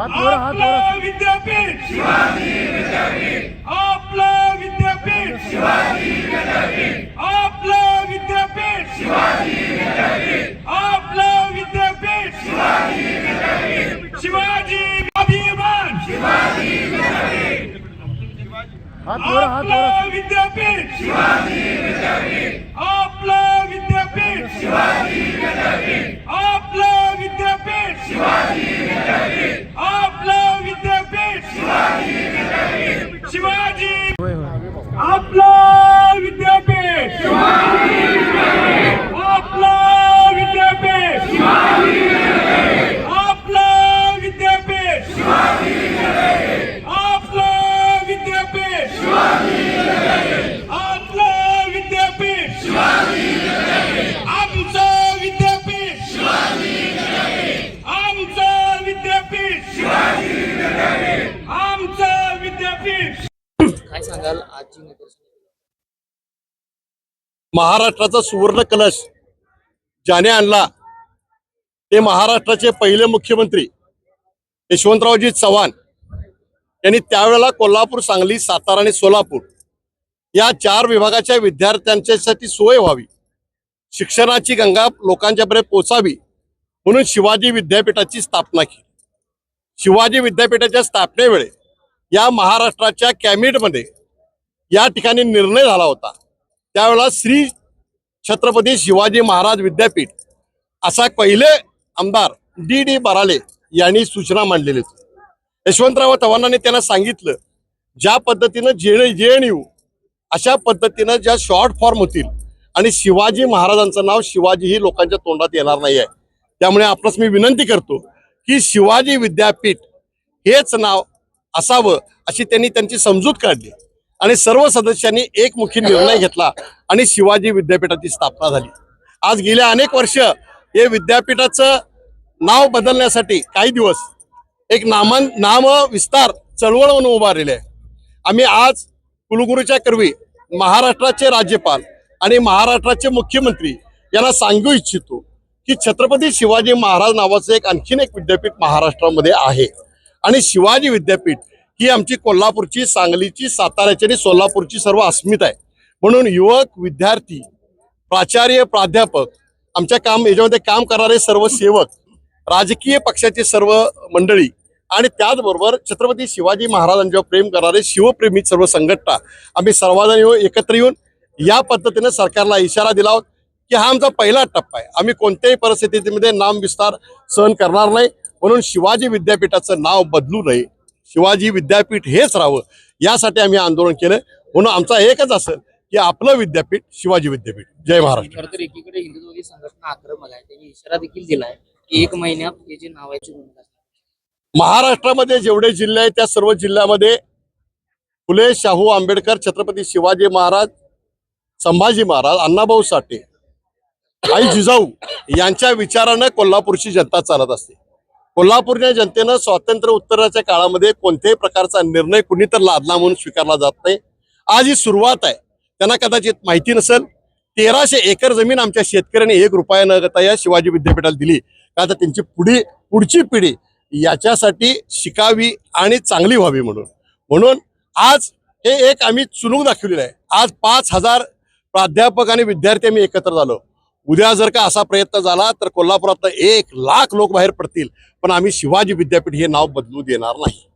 आपलं विद्यापीठ शिवाजी विद्यापीठ. आपलं विद्यापीठ शिवाजी विद्यापीठ. आपलं विद्यापीठ शिवाजी विद्यापीठ. आपलं विद्यापीठ शिवाजी विद्यापीठ. शिवाजी अभिमान शिवाजी हात जोरा हात जोरा आपलं विद्यापीठ शिवाजी विद्यापीठ. आपलं विद्यापीठ शिवाजी होय होय आपलं महाराष्ट्राचा सुवर्ण कलश ज्याने आणला ते महाराष्ट्राचे पहिले मुख्यमंत्री यशवंतरावजी चव्हाण यांनी त्यावेळेला कोल्हापूर सांगली सातारा आणि सोलापूर या चार विभागाच्या विद्यार्थ्यांच्यासाठी सोय व्हावी शिक्षणाची गंगा लोकांच्यापर्यंत पोचावी म्हणून शिवाजी विद्यापीठाची स्थापना केली. शिवाजी विद्यापीठाच्या स्थापनेवेळे या महाराष्ट्राच्या कॅबिनेटमध्ये या ठिकाणी निर्णय झाला होता. त्यावेळेला श्री छत्रपती शिवाजी महाराज विद्यापीठ असा पहिले आमदार डी डी बराले यांनी सूचना मांडलेली होती. यशवंतराव चव्हाणांनी त्यांना सांगितलं ज्या पद्धतीनं जे जे एन यू अशा पद्धतीनं ज्या शॉर्ट फॉर्म होतील आणि शिवाजी महाराजांचं नाव शिवाजी ही लोकांच्या तोंडात येणार नाही आहे त्यामुळे आपणास मी विनंती करतो की शिवाजी विद्यापीठ हेच नाव असावं अशी त्यांनी त्यांची समजूत काढली. आणि सर्व सदस्यांनी एकमुखी निर्णय घेतला आणि शिवाजी विद्यापीठाची स्थापना झाली. आज गेल्या अनेक वर्ष हे विद्यापीठाचं नाव बदलण्यासाठी काही दिवस एक नामान नाम विस्तार चळवळ म्हणून उभारलेले आहे. आम्ही आज कुलगुरूच्या कर्वी महाराष्ट्राचे राज्यपाल आणि महाराष्ट्राचे मुख्यमंत्री यांना सांगू इच्छितो की छत्रपती शिवाजी महाराज नावाचं एक आणखीन एक विद्यापीठ महाराष्ट्रामध्ये आहे. आणि शिवाजी विद्यापीठ ही आमची कोल्हापूरची सांगलीची साताऱ्याची आणि सोलापूरची सर्व अस्मिता आहे. म्हणून युवक विद्यार्थी प्राचार्य प्राध्यापक आमच्या काम याच्यामध्ये काम करणारे सर्व सेवक राजकीय पक्षाचे सर्व मंडळी आणि त्याचबरोबर छत्रपती शिवाजी महाराजांच्यावर प्रेम करणारे शिवप्रेमी सर्व संघटना आम्ही सर्वजण येऊन एकत्र येऊन या पद्धतीने सरकारला इशारा दिला आहोत की हा आमचा पहिला टप्पा आहे. आम्ही कोणत्याही परिस्थितीमध्ये नाम विस्तार सहन करणार नाही. म्हणून शिवाजी विद्यापीठाचं नाव बदलू नये. शिवाजी विद्यापीठ हेच राहावं यासाठी आम्ही आंदोलन केलं म्हणून आमचा एकच असेल की आपलं विद्यापीठ शिवाजी विद्यापीठ. जय महाराष्ट्र तर एकीकडे हिंदुत्ववादी संघटना आक्रमक आहे. त्यांनी इशारा देखील दिलाय की एक महिन्यात हे जे नावाची भूमिका असणार. महाराष्ट्रामध्ये जेवढे जिल्हे आहेत त्या सर्व जिल्ह्यामध्ये फुले शाहू आंबेडकर छत्रपती शिवाजी महाराज संभाजी महाराज अण्णाभाऊ साठे आई जिजाऊ यांच्या विचारानं कोल्हापूरची जनता चालत असते. कोल्हापूरच्या जनतेनं स्वातंत्र्य उत्तराच्या काळामध्ये कोणत्याही प्रकारचा निर्णय कुणी तर लादला म्हणून स्वीकारला जात नाही. आज ही सुरुवात आहे. त्यांना कदाचित माहिती नसेल तेराशे एकर जमीन आमच्या शेतकऱ्यांनी एक रुपया न घेता या शिवाजी विद्यापीठाला दिली. का तर त्यांची पुढी पुढची पिढी याच्यासाठी शिकावी आणि चांगली व्हावी म्हणून. म्हणून आज हे एक आम्ही चुनूक दाखवलेलं आहे. आज पाच हजार प्राध्यापक आणि विद्यार्थी आम्ही एकत्र झालो. उद्या जर का असा प्रयत्न झाला तर कोल्हापुरात एक लाख लोक बाहेर पडतील. पण आम्ही शिवाजी विद्यापीठ हे नाव बदलू देणार नाही.